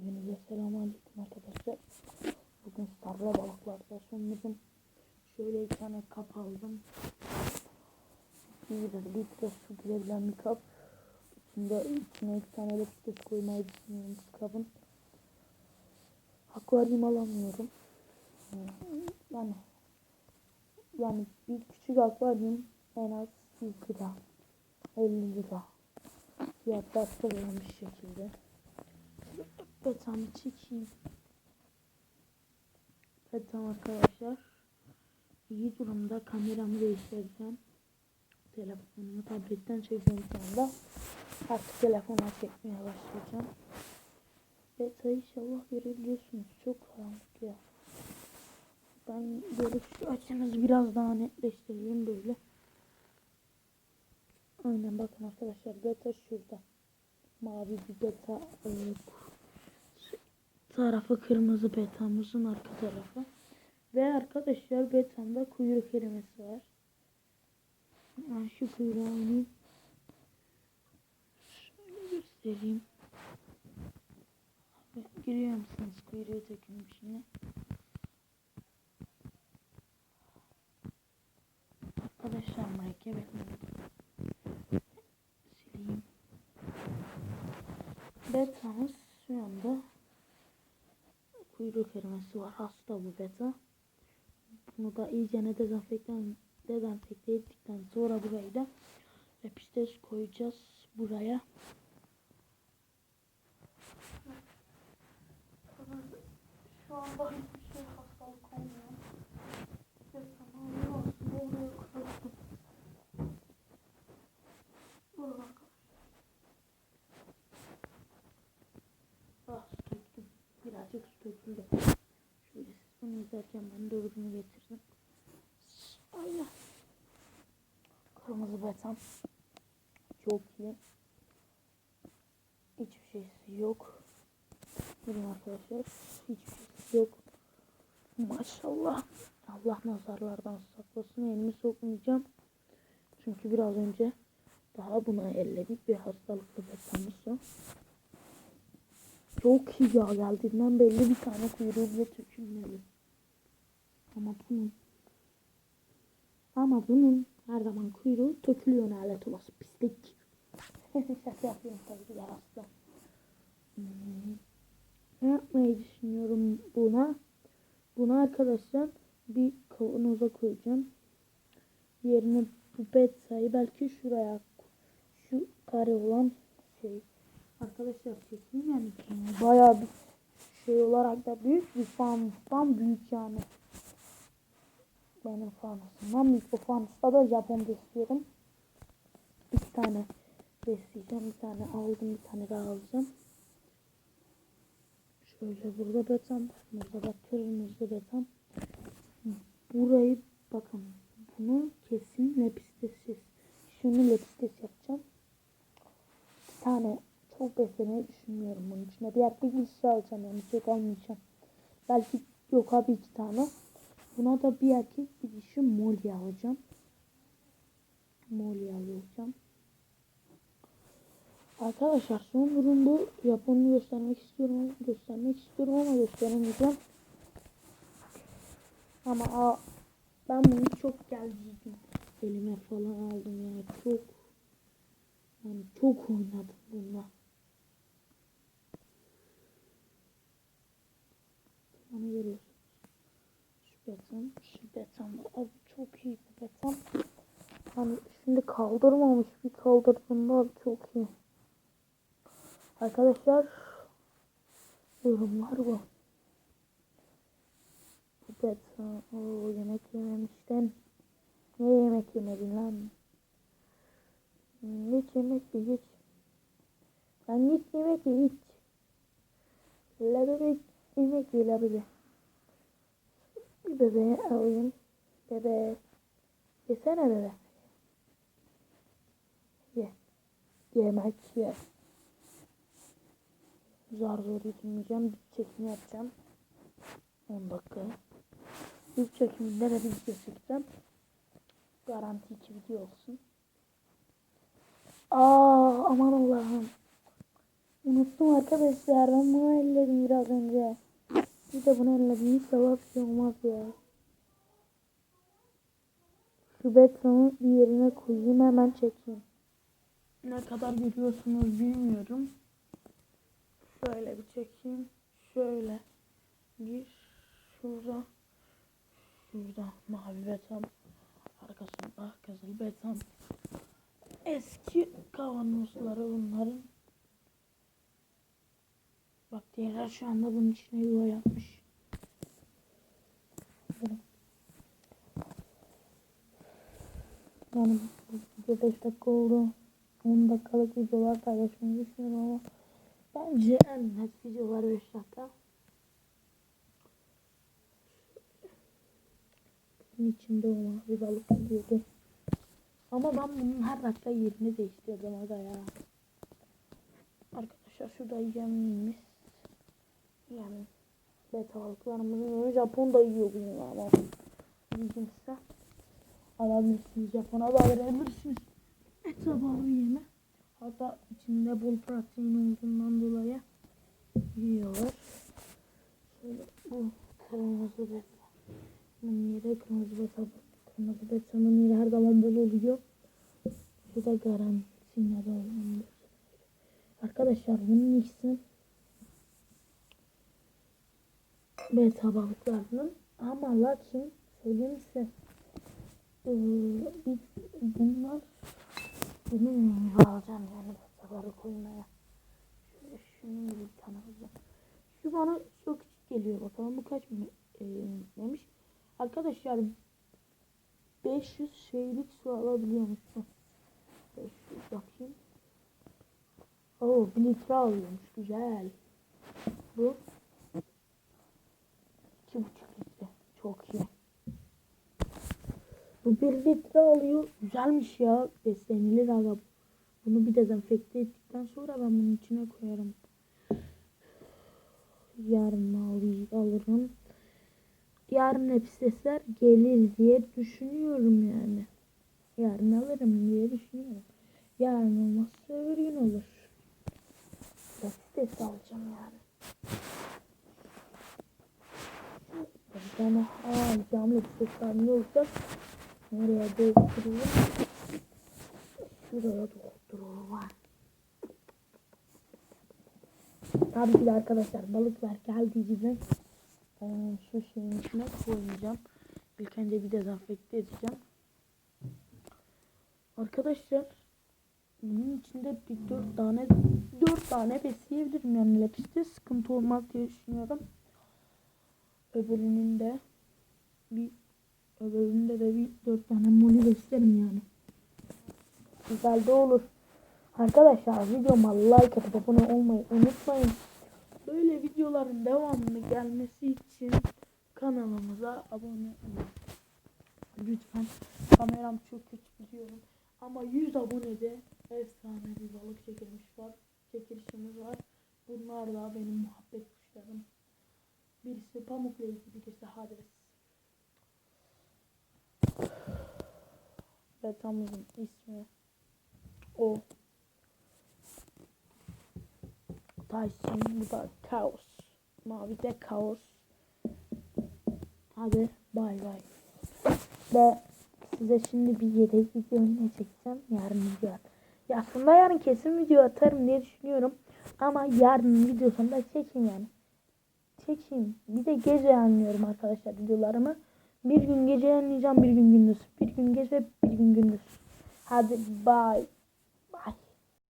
Hepinize selamünaleyküm arkadaşlar. Bugün starla balıklarda sunmadım. Şöyle bir tane kap aldım. Bir litre su girebilen bir kap. İçinde içine iki tane patates koymayı düşünüyorum bu kabın. Akvaryum alamıyorum. Yani yani bir küçük akvaryum en az 100 lira. 50 lira. Fiyatlar sıralanmış şekilde. Betamı çekeyim. Betam arkadaşlar. İyi durumda. Kameramı değiştireceğim. Telefonumu tabletten çekiyorum şu anda. Artık telefona çekmeye başlayacağım. Beta inşallah görebiliyorsunuz. Çok karanlık ya. Ben görüş açınızı biraz daha netleştireyim böyle. Aynen bakın arkadaşlar beta şurada. Mavi bir beta e, tarafı kırmızı betamızın arka tarafı. Ve arkadaşlar betamda kuyruk kelimesi var. Ben şu kuyruğu oynayayım. Şöyle göstereyim. Abi, Görüyor musunuz kuyruğu dökülmüş yine. Arkadaşlar mürekkep sileyim. Betamız şu anda kuyruk erimesi var. Hasta bu beta. Bunu da iyice dezenfektan dezenfekte ettikten sonra burayı da lepistes koyacağız buraya. Şu hiçbir şey hastalık olmuyor. Betamı aslında oraya koydum. Burada Ah su döktüm. Döküldü. Şöyle siz bunu izlerken ben de öbürünü getirdim. Aynen. Kırmızı betam. Çok iyi. Hiçbir şeysi yok. Durun arkadaşlar. Hiçbir şeysi yok. Maşallah. Allah nazarlardan saklasın. Elimi sokmayacağım. Çünkü biraz önce daha buna elledik bir hastalıklı o. Çok iyi ya geldiğinden belli bir tane kuyruğu bile tökülmeli. Ama bunun ama bunun her zaman kuyruğu tökülüyor lanet olası pislik. Şaka yapıyorum tabii ki hasta. Hmm. Ne yapmayı düşünüyorum buna? Buna arkadaşlar bir kavanoza koyacağım. Yerine bu betsayı belki şuraya şu kare olan şey Arkadaşlar çekeyim yani bayağı bir şey olarak da büyük bir fanustan büyük yani. Benim fanusumdan büyük. Bu fanusta da Japon besliyorum. İki tane besleyeceğim. Bir tane aldım. Bir tane daha alacağım. Şöyle burada beton var. Burada da kırmızı beton. Burayı bakın. Bunu kesin lepistes. Şunu lepistes yapacağım. Bir tane çok beslemeyi düşünmüyorum bunun içine. Bir erkek bir şey alacağım yani çok almayacağım. Belki yok abi iki tane. Buna da bir erkek bir dişi molly alacağım. Molly alacağım. Arkadaşlar son durum bu. Japon'u göstermek istiyorum. Göstermek istiyorum ama gösteremeyeceğim. Ama a, ben bunu çok geldiydim. Elime falan aldım yani çok yani çok oynadım bununla. Onu görüyorsunuz. Şu beton, şu beton. Abi çok iyi bu beton. Hani şimdi kaldırmamış bir kaldırdığında çok iyi. Arkadaşlar yorumlar bu. Bu beton. Oo, yemek yememişten. Ne yemek yemedin lan? Hiç yemek ye hiç. Lan git yemek ye hiç. La yemek ye la. Bir bebeğe alayım. Bebe. Yesene bebe. Ye. Yemek ye. Zar zor yetinmeyeceğim. Bir çekim yapacağım. 10 dakika. İlk çekiminde de video çekeceğim. Garanti iki video olsun. Aa aman Allah'ım. Unuttum arkadaşlar. Ben bunu elledim biraz önce. Bir de bunu de bir şey olmaz ya. Şu betonu bir yerine koyayım hemen çekeyim. Ne kadar görüyorsunuz bilmiyorum. Şöyle bir çekeyim. Şöyle. Bir şurada. Şurada mavi beton. Arkasında kızıl beton. Eski kavanozları bunların. Bak diğerler şu anda bunun içine yuva yapmış. Yani bu video 5 dakika oldu. 10 dakikalık videolar paylaşmayı düşünüyorum ama bence en net videolar 5 dakika. Bunun içinde olan bir balık gidiyordu. Ama ben bunun her dakika yerini değiştirdim aga ya. Arkadaşlar şurada yemimiz. Yani beta balıklarımızın Japon da yiyor bunu ama ilginçse alabilirsiniz. Japon'a da verebilirsiniz. Et balığı yeme. Hatta içinde bol protein olduğundan dolayı yiyorlar. Şöyle bu kırmızı beta. Bunun yeri kırmızı beta. Kırmızı betanın yeri her zaman bol oluyor. Bu da garantiyle de olan Arkadaşlar bunun ikisi beta balıklarının ama lakin söyleyeyim size ee, bunlar benim alacağım yani betaları koymaya. Şöyle şunun bir tane alacağım. Şu bana çok küçük geliyor bakalım bu kaç mı e, demiş. Arkadaşlar 500 şeylik su alabiliyormuş bu. 500 bakayım. Oo 1 litre alıyormuş güzel. Bu 2,5 litre çok iyi. Bu 1 litre alıyor. Güzelmiş ya. Beslenilir aga. Bunu bir dezenfekte ettikten sonra ben bunun içine koyarım. Yarın alırım. Yarın hep sesler gelir diye düşünüyorum yani. Yarın alırım diye düşünüyorum. Yarın olmazsa öbür gün olur. Ses alacağım yani. Tane aa, camlı ses ne olacak? Nereye doldururum? Şuraya doldururum. Tabii ki de arkadaşlar balıklar geldiği gibi e, şu şeyin içine koyacağım. İlk önce bir dezenfekte edeceğim. Arkadaşlar bunun içinde bir dört tane dört tane besleyebilirim yani lepiste sıkıntı olmaz diye düşünüyorum. Öbürünün de bir öbüründe de bir dört tane moli beslerim yani. Güzel de olur. Arkadaşlar videoma like atıp abone olmayı unutmayın. Böyle videoların devamlı gelmesi için kanalımıza abone olun. Lütfen kameram çok kötü biliyorum. Ama 100 abonede efsane bir balık çekilmiş var. Çekilişimiz var. Bunlar da benim muhabbet kuşlarım. Birisi pamuk reisi, birisi hadres. Betamızın ismi o. Tyson bu da Kaos. Mavi de Kaos. Hadi bay bay. Ve size şimdi bir yedek video ne çekeceğim yarın video. Ya aslında yarın kesin video atarım diye düşünüyorum. Ama yarın videosunda çekeyim yani. Çekeyim. Bir de gece anlıyorum arkadaşlar videolarımı. Bir gün gece anlayacağım bir gün gündüz. Bir gün gece bir gün gündüz. Hadi bye.